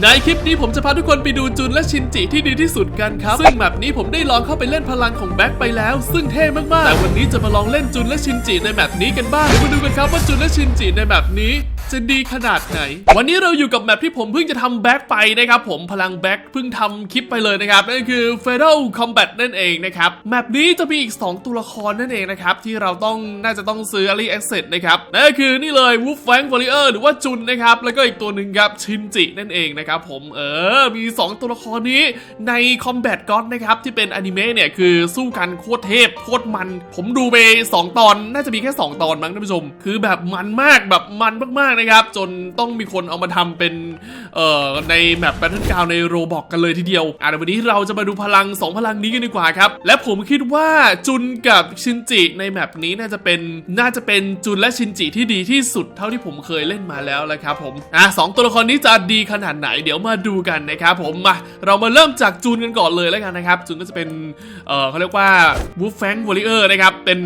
ในคลิปนี้ผมจะพาทุกคนไปดูจุนและชินจิที่ดีที่สุดกันครับ ซึ่งแบบนี้ผมได้ลองเข้าไปเล่นพลังของแบ็คไปแล้ว ซึ่งเท่มากๆ แต่วันนี้จะมาลองเล่นจุนและชินจิในแบบนี้กันบ้างมาดูกันครับว่าจุนและชินจิในแบบนี้ จะดีขนาดไหน วันนี้เราอยู่กับแมปที่ผมเพิ่งจะทำแบ็คไปนะครับผมพลังแบ็คเพิ่งทำคลิปไปเลยนะครับนั่นคือ Fatal Combat นั่นเองนะครับแมปนี้จะมีอีก 2 ตัวละครนั่นเองนะครับที่เราต้องน่าจะต้องซื้อ Early Access นะครับนั่นก็คือนี่เลย Wolf Fang Warrior หรือว่าจุนนะครับแล้วก็อีกตัวหนึ่งครับชินจินั่นเองนะครับผมเออมี 2 ตัวละครนี้ใน Combat God นะครับที่เป็นอนิเมะเนี่ยคือสู้กันโคตรเทพโคตรมัน ผมดูไป2ตอนน่าจะมีแค่ 2 ตอนมั้งท่านผู้ชม คือแบบมันมากแบบมันมากๆนะครับ จนต้องมีคนเอามาทำเป็นเอ่อในแมปแบทเทิลกาวในโรบอกกันเลยทีเดียวอะวันนี้เราจะมาดูพลัง 2 พลังนี้กันดีกว่าครับ และผมคิดว่าจุนกับชินจิในแมปนี้น่าจะเป็นน่าจะเป็นจุนและชินจิที่ดีที่สุดเท่าที่ผมเคยเล่นมาแล้วและครับผมอะสองตัวละครนี้จะดีขนาดไหนเดี๋ยวมาดูกันนะครับผมมาเรามาเริ่มจากจุนกันก่อนเลยแล้วกันนะครับจุนก็จะเป็นเอ่อเขาเรียกว่า Wolf Fang Warrior นะครับเป็น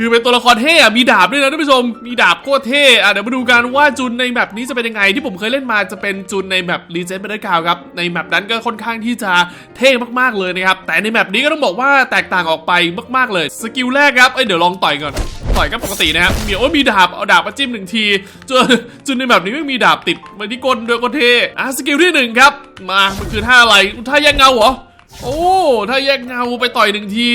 คือเป็นตัวละครเท่อะมีดาบด้วยนะท่านผู้ชม มีดาบโคตรเท่อะเดี๋ยวมาดูกันว่าจุนในแมปนี้จะเป็นยังไงที่ผมเคยเล่นมาจะเป็นจุนในแมปรีเจนเบอร์กาวครับ ในแมปนั้นก็ค่อนข้างที่จะเท่มากๆเลยนะครับ แต่ในแมปนี้ก็ต้องบอกว่าแตกต่างออกไปมากๆเลย สกิลแรกครับ เอ้ยเดี๋ยวลองต่อยก่อน ต่อยก็ปกตินะครับ มีโอ้มีดาบ เอาดาบมาจิ้มหนึ่งทีจนจุนในแบบนี้ไม่มีดาบติดมาที่ก้นด้วยก็เท่อะสกิลที่หนึ่งครับ มา มันคือท่าอะไร ท่าแยกเงาเหรอ โอ้ ท่าแยกเงาไปต่อยหนึ่งที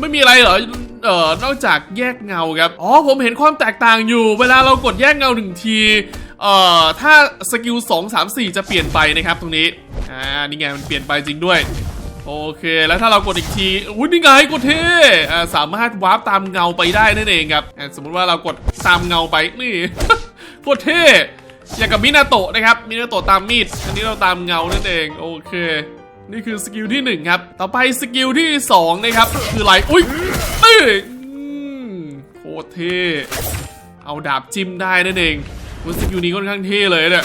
ไม่มีอะไรเหรอ เอ่อนอกจากแยกเงาครับ อ๋อผมเห็นความแตกต่างอยู่ เวลาเรากดแยกเงาหนึ่งทีเอ่อถ้าสกิล2 3 4 จะเปลี่ยนไปนะครับตรงนี้ อ่า นี่ไงมันเปลี่ยนไปจริงด้วย โอเค แล้วถ้าเรากดอีกทีอุ้ยนี่ไงกดเท่อ่าสามารถวาร์ปตามเงาไปได้นั่นเองครับสมมุติว่าเรากดตามเงาไปนี่กดเท่อย่างกับมินาโตะนะครับมินาโตะตามมีด อันนี้เราตามเงานั่นเอง โอเค นี่คือสกิลที่หนึ่งครับ ต่อไปสกิลที่สองนะครับ คืออะไรอุ้ยเอ้ยอืมโคตรเท่เอาดาบจิ้มได้นั่นเองว่าสกิลนี้ค่อนข้างเท่เลยเนี่ย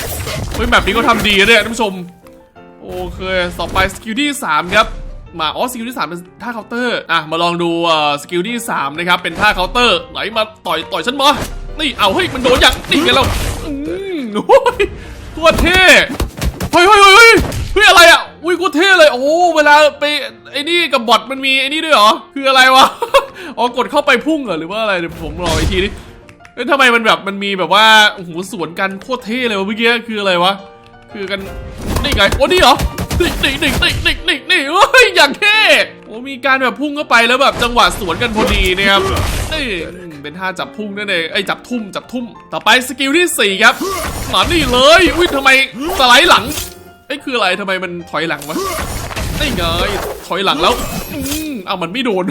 เฮ้ยแบบนี้ก็ทำดีเนี่ยท่านผู้ชม โอเคต่อไปสกิลที่ 3 ครับมาอ๋อสกิลที่ 3 เป็นท่าเคาน์เตอร์อะมาลองดูสกิลที่ 3 นะครับ เป็นท่าเคาน์เตอร์ไหนมาต่อยต่อยฉันมานี่เอาเฮ้ยมันโดนอย่างนี่ไงเราอืมโอ้ยโคตรเท่ ลาไปไอ้นี่กับบอทมันมีไอ้นี่ด้วยเหรอ คืออะไรวะ อ๋อกดเข้าไปพุ่งเหรอหรือว่าอะไรเดี๋ยวผมรออีกทีดิเอ้ยทำไมมันแบบมันมีแบบว่าโอ้โหสวนกันโคตรเท่เลยวะเมื่อกี้คืออะไรวะ คือกันนี่ไงโอ้นี่เหรอนี่นี่นี่นี่นี่นี่นี่เฮ้ยอย่างเท่โอ้มีการแบบพุ่งเข้าไปแล้วแบบจังหวะสวนกันพอดีนะครับนี่เป็นท่าจับพุ่งนั่นเองไอ้จับทุ่มจับทุ่มต่อไปสกิลที่สี่ครับมานี่เลยอุ้ยทำไมสไลด์หลังไอ้คืออะไรทำไมมันถอยหลังวะ นี่ไงถอยหลังแล้วอืมเอามันไม่โดน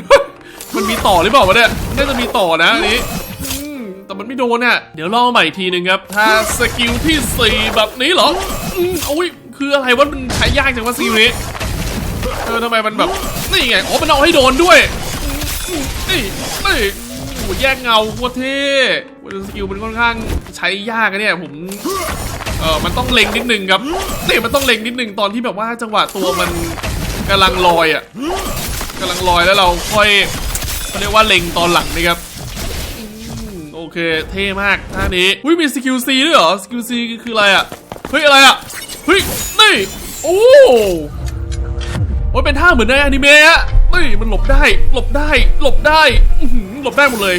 มันมีต่อหรือเปล่าวะเนี่ยน่าจะมีต่อนะอันนี้อืมแต่มันไม่โดนน่ะเดี๋ยวลองใหม่อีกทีหนึ่งครับ ถ้าสกิลที่ 4 แบบนี้เหรออืมอุ้ยคืออะไรวะมันใช้ยากจังวะสกิลนี้เออทำไมมันแบบนี่ไงอ๋อมันเอาให้โดนด้วยอืมอืมนี่นี่โอ้โหแยกเงาโคตรเท่โอ้โหสกิลมันค่อนข้างใช้ยากอะเนี่ยผม เออมันต้องเล็งนิดนึงครับนี่มันต้องเล็งนิดนึงตอนที่แบบว่าจังหวะตัวมันกำลังลอยอะกำลังลอยแล้วเราค่อยเขาเรียกว่าเล็งตอนหลังนะครับอโอเคเท่มากท่านี้อุ้ยมีสกิลซีด้วยเหรอสกิลซีคืออะไรอะเฮ้ยอะไรอะเฮ้ยนี่โอ้โอ้ยเป็นท่าเหมือนในอนิเมะอะนี่มันหลบได้ หลบได้ หลบได้หลบได้หมดเลย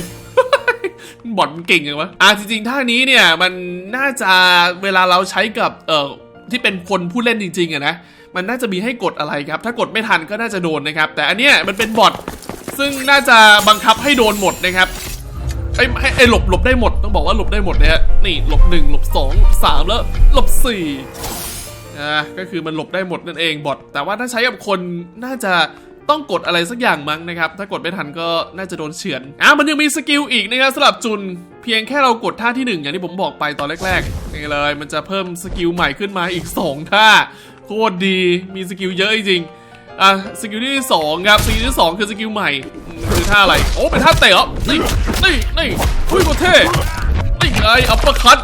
บอดมันเก่งยังวะอะจริงๆท่านี้เนี่ยมันน่าจะเวลาเราใช้กับเอ่อที่เป็นคนผู้เล่นจริงๆอะนะมันน่าจะมีให้กดอะไรครับ ถ้ากดไม่ทันก็น่าจะโดนนะครับ แต่อันเนี้ยมันเป็นบอทซึ่งน่าจะบังคับให้โดนหมดนะครับไอ้ไอ้ไอ้หลบหลบได้หมดต้องบอกว่าหลบได้หมดนะฮะนี่หลบหนึ่งหลบสองหลบสามแล้วหลบสี่อ่าก็คือมันหลบได้หมดนั่นเองบอทแต่ว่าถ้าใช้กับคนน่าจะ ต้องกดอะไรสักอย่างมั้งนะครับ ถ้ากดไม่ทันก็น่าจะโดนเฉือนอะมันยังมีสกิลอีกนะครับสำหรับจุน เพียงแค่เรากดท่าที่หนึ่งอย่างที่ผมบอกไปตอนแรกๆนี่เลย มันจะเพิ่มสกิลใหม่ขึ้นมาอีกสองท่า โคตรดีมีสกิลเยอะจริงอะสกิลที่สองครับสกิลที่สองคือสกิลใหม่คือท่าอะไร โอ้เป็นท่าเตะเหรอนี่นี่นี่เฮ้ยโคตรเท่นี่ไงอัปเปอร์คัต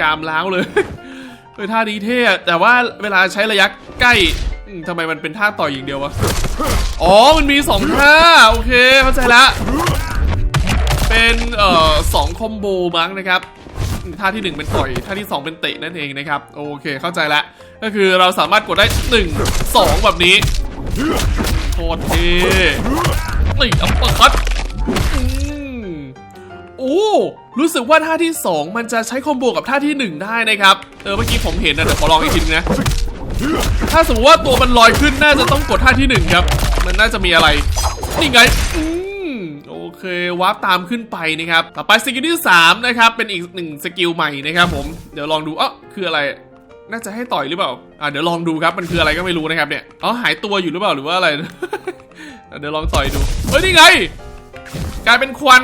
กามล้าวเลยเฮ้ยท่านี้เท่แต่ว่าเวลาใช้ระยะใกล้ ทำไมมันเป็นท่าต่อยอย่างเดียววะ อ๋อ มันมีสองท่า โอเค เข้าใจละ เป็นเอ่อสองคอมโบมั้งนะครับ ท่าที่หนึ่งเป็นต่อย ท่าที่สองเป็นเตะนั่นเองนะครับ โอเค เข้าใจละ ก็คือเราสามารถกดได้หนึ่งสองแบบนี้โคตรเท่นี่อัปเปอร์คัตอืมโอ้ รู้สึกว่าท่าที่สองมันจะใช้คอมโบกับท่าที่หนึ่งได้นะครับ เออ เมื่อกี้ผมเห็นนะเดี๋ยวขอลองอีกทีนึงนะ ถ้าสมมติว่าตัวมันลอยขึ้นน่าจะต้องกดท่าที่หนึ่งครับ มันน่าจะมีอะไร นี่ไงอืมโอเควาร์ปตามขึ้นไปนะครับ ต่อไปสกิลที่สามนะครับเป็นอีกหนึ่งสกิลใหม่นะครับผมเดี๋ยวลองดูเอ๋อคืออะไรน่าจะให้ต่อยหรือเปล่า อ่าเดี๋ยวลองดูครับ มันคืออะไรก็ไม่รู้นะครับเนี่ย อ๋อ หายตัวอยู่หรือเปล่าหรือว่าอะไร เดี๋ยวลองต่อยดู เฮ้ย นี่ไง กลายเป็นควัน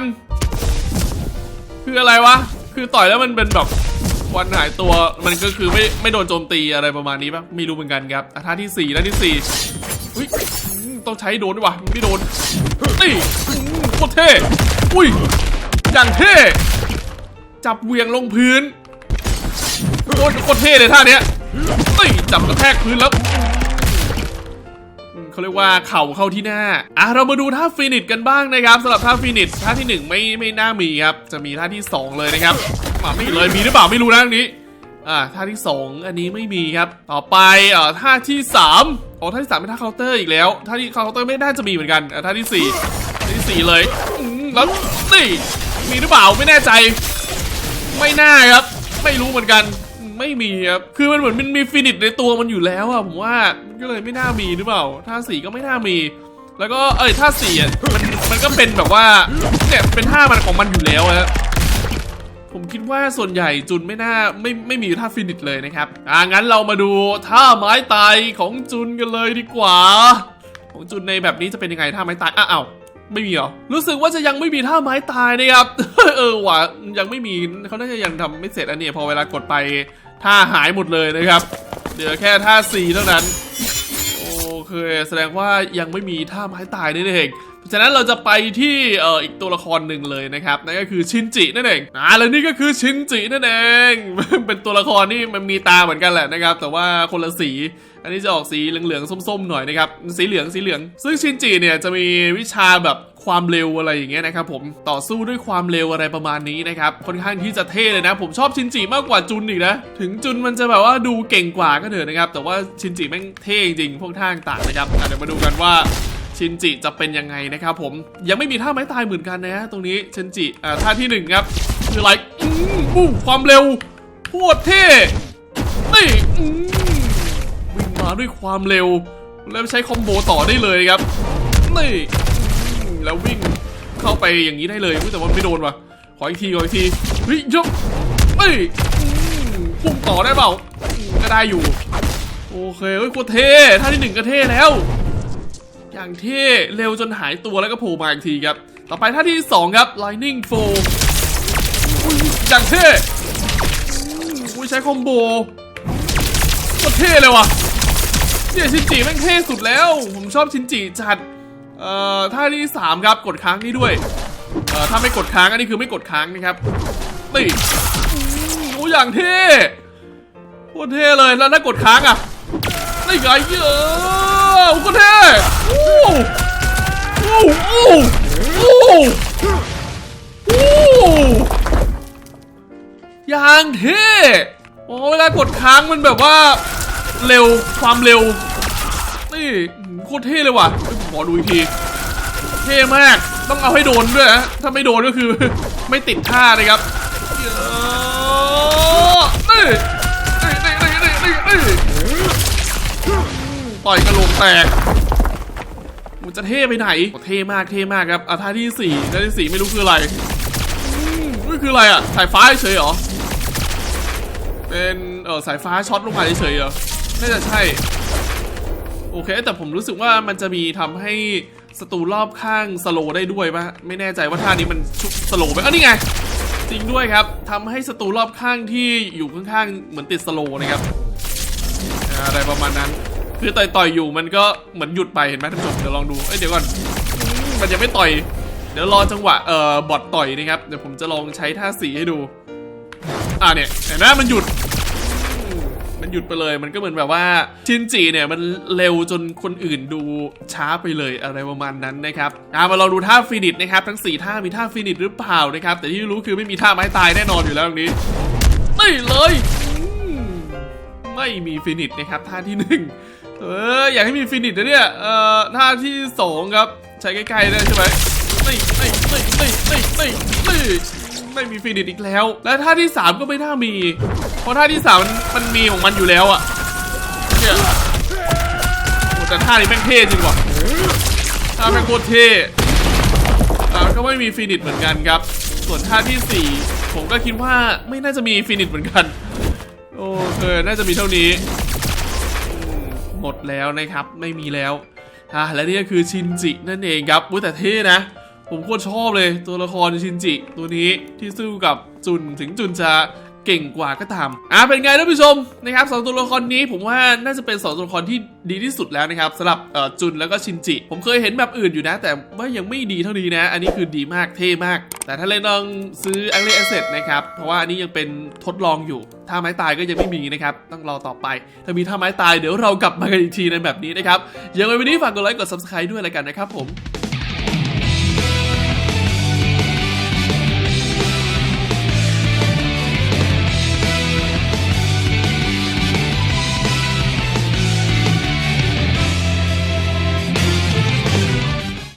คืออะไรวะ คือต่อยแล้วมันเป็นแบบ วันหายตัวมันก็คือไม่ไม่โดนโจมตีอะไรประมาณนี้ปะไม่รู้เหมือนกันครับท่าที่สี่ท่าที่สี่อุ้ยต้องใช้โดนด้วะไม่โดนนี่โคตรเท่อุ้ยอย่างเท่จับเวียงลงพื้นโคตรโคตรเท่เลยท่าเนี้ยนี่จับกระแทกพื้นแล้ว เขาเรียกว่าเข่าเข้าที่หน้า อะเรามาดูท่าฟินิชกันบ้างนะครับสำหรับท่าฟินิชท่าที่หนึ่งไม่ไม่น่ามีครับ จะมีท่าที่สองเลยนะครับมาไม่เลยมีหรือเปล่าไม่รู้นะตรงนี้อ่าท่าที่สองอันนี้ไม่มีครับ ต่อไปอ่าท่าที่สามโอ้ท่าที่สามเป็นท่าเคาน์เตอร์อีกแล้วท่าที่เคาน์เตอร์ไม่น่าจะมีเหมือนกันอะท่าที่สี่ท่าที่สี่เลยแล้วนี่มีหรือเปล่าไม่แน่ใจ ไม่น่าครับ ไม่รู้เหมือนกัน ไม่มีครับ คือมันเหมือนมันมีฟินิชในตัวมันอยู่แล้วอะผมว่าก็เลยไม่น่ามีหรือเปล่าท่าสีก็ไม่น่ามี แล้วก็เอ้ยท่าสี่ะมันมันก็เป็นแบบว่าเนี่ยเป็นท่ามันของมันอยู่แล้วอะผมคิดว่าส่วนใหญ่จุนไม่น่าไม่ไม่มีท่าฟินิชเลยนะครับอ่างั้นเรามาดูท่าไม้ตายของจุนกันเลยดีกว่า ของจุนในแบบนี้จะเป็นยังไงท่าไม้ตายอ้าว ไม่มีหรอ รู้สึกว่าจะยังไม่มีท่าไม้ตายนะครับ เออว่ะยังไม่มีเขาน่าจะยังทำไม่เสร็จอันนี้พอเวลากดไปท่าหายหมดเลยนะครับ เหลือแค่ท่าสีเท่านั้น เค แสดงว่ายังไม่มีท่าไม้ตายนั่นเองเพราะฉะนั้นเราจะไปที่เอ่ออีกตัวละครหนึ่งเลยนะครับนั่นก็คือชินจินั่นเองอ่าแล้วนี่ก็คือชินจินั่นเองเป็นตัวละครที่มันมีตาเหมือนกันแหละนะครับ แต่ว่าคนละสี อันนี้จะออกสีเหลืองๆส้มๆหน่อยนะครับสีเหลืองสีเหลือง ซึ่งชินจิเนี่ยจะมีวิชาแบบ ความเร็วอะไรอย่างเงี้ยนะครับผมต่อสู้ด้วยความเร็วอะไรประมาณนี้นะครับค่อนข้างที่จะเท่เลยนะ ผมชอบชินจิมากกว่าจุนอีกนะ ถึงจุนมันจะแบบว่าดูเก่งกว่าก็เถอะนะครับ แต่ว่าชินจิแม่งเท่จริงพวกท่าต่างนะครับเดี๋ยวมาดูกันว่าชินจิจะเป็นยังไงนะครับผมยังไม่มีท่าไม้ตายเหมือนกันนะตรงนี้ชินจิอ่าท่าที่หนึ่งครับคืออะไรอืมอู้ความเร็วโคตรเท่นี่อืมวิ่งมาด้วยความเร็วแล้วใช้คอมโบต่อได้เลยครับนี่ แล้ววิ่งเข้าไปอย่างนี้ได้เลยแต่ว่าไม่โดนว่ะ ขออีกทีขออีกทีเฮ้ยยกเอ้ยอืมพุ่งต่อได้เปล่า ก็ได้อยู่ โอเคเฮ้ยโคตรเท่ท่าที่หนึ่งก็เท่แล้ว อย่างเท่เร็วจนหายตัวแล้วก็โผล่มาอีกทีครับ ต่อไปท่าที่สองครับ Lightning f o อย่างเท่อุ้ยใช้คอมโบโคตรเท่เลยว่ะเนี่ยชินจิแม่งเท่สุดแล้ว ผมชอบชินจิจัด เอ่อท่าที่สามครับกดค้างนี่ด้วยเอ่อถ้าไม่กดค้างอันนี้คือไม่กดค้างนะครับตีอืมโอ้อย่างเท่โคตรเท่เลยแล้วถ้ากดค้างอะนี่ไงเยอะโคตรเท่โอ้โอ้โอ้โอ้โอ้อย่างเท่โอ้เวลากดค้างมันแบบว่าเร็วความเร็วนี่โคตรเท่เลยว่ะ ขอดูอีกทีเท่มากต้องเอาให้โดนด้วยนะถ้าไม่โดนก็คือ ไม่ติดท่านะครับเยอะนี่นี่นี่นี่นี่นี่ต่อยกระโหลกแตกมันจะเท่ไปไหนโอ้เท่มากเท่มากครับอะท่าที่สี่ท่าที่สี่ไม่รู้คืออะไรนี่คืออะไรอะสายฟ้าเฉยเหรอเป็นเออสายฟ้าช็อตลงมาเฉยเหรอน่าจะใช่ โอเค แต่ผมรู้สึกว่ามันจะมีทำให้ศัตรูรอบข้างสโลได้ด้วยปะไม่แน่ใจว่าท่านี้มันชุบสโลไหมเอ้านี่ไง จริงด้วยครับทำให้ศัตรูรอบข้างที่อยู่ข้างๆ เหมือนติดสโลนะครับ อะไรประมาณนั้น คือต่อยๆอยู่มันก็เหมือนหยุดไปเห็นไหมท่านผู้ชมเดี๋ยวลองดู เอ้ยเดี๋ยวก่อน มันยังไม่ต่อย เดี๋ยวรอจังหวะเอ่อบอทต่อยนะครับ เดี๋ยวผมจะลองใช้ท่าสีให้ดู อ่าเนี่ยเห็นไหมมันหยุด ยุดไปเลย มันก็เหมือนแบบว่าชินจิเนี่ยมันเร็วจนคนอื่นดูช้าไปเลยอะไรประมาณนั้นนะครับอ่ามาลองดูท่าฟินิชนะครับทั้ง 4 ท่ามีท่าฟินิชหรือเปล่านะครับแต่ที่รู้คือไม่มีท่าไม้ตายแน่นอนอยู่แล้วตรงนี้นี่เลยไม่มีฟินิชนะครับท่าที่หนึ่งเอออยากให้มีฟินิชนะเนี่ยเอ่อท่าที่สองครับ ใช้ใกล้ๆได้ใช่ไหมนี่นี่นี่นี่นี่ไม่ ไม่มีฟินิชอีกแล้ว และท่าที่สามก็ไม่น่ามี เพราะท่าที่สามมันมันมีของมันอยู่แล้วอะเนี่ยโอ้แต่ท่านี้แม่งเท่จริงว่ะท่าแม่งโคตรเท่อ่าก็ไม่มีฟินิชเหมือนกันครับ ส่วนท่าที่สี่ผมก็คิดว่าไม่น่าจะมีฟินิชเหมือนกัน โอเค น่าจะมีเท่านี้ หมดแล้วนะครับ ไม่มีแล้วอะและนี่ก็คือชินจินั่นเองครับอุ้ยแต่เท่นะ ผมโคตรชอบเลยตัวละครชินจิ ตัวนี้ที่สู้กับจุนถึงจุนจะเก่งกว่าก็ตาม อะเป็นไงท่านผู้ชมนะครับสองตัวละครนี้ผมว่าน่าจะเป็นสองตัวละครที่ดีที่สุดแล้วนะครับสำหรับเอ่อจุนแล้วก็ชินจิ ผมเคยเห็นแบบอื่นอยู่นะ แต่ว่ายังไม่ดีเท่านี้นะ อันนี้คือดีมากเท่มาก แต่ถ้าเล่นลองซื้อ a อ l เ Asset นะครับ เพราะว่าอันนี้ยังเป็นทดลองอยู่ถ้าไม้ตายก็ยังไม่มีนะครับ ต้องรอต่อไป ถ้ามีท่าไม้ตายเดี๋ยวเรากลับมากันอีกทีในแบบนี้นะครับยังไงวันนี้ฝากกดไลค์กด subscribe ด้วยล้วกันนะครับผม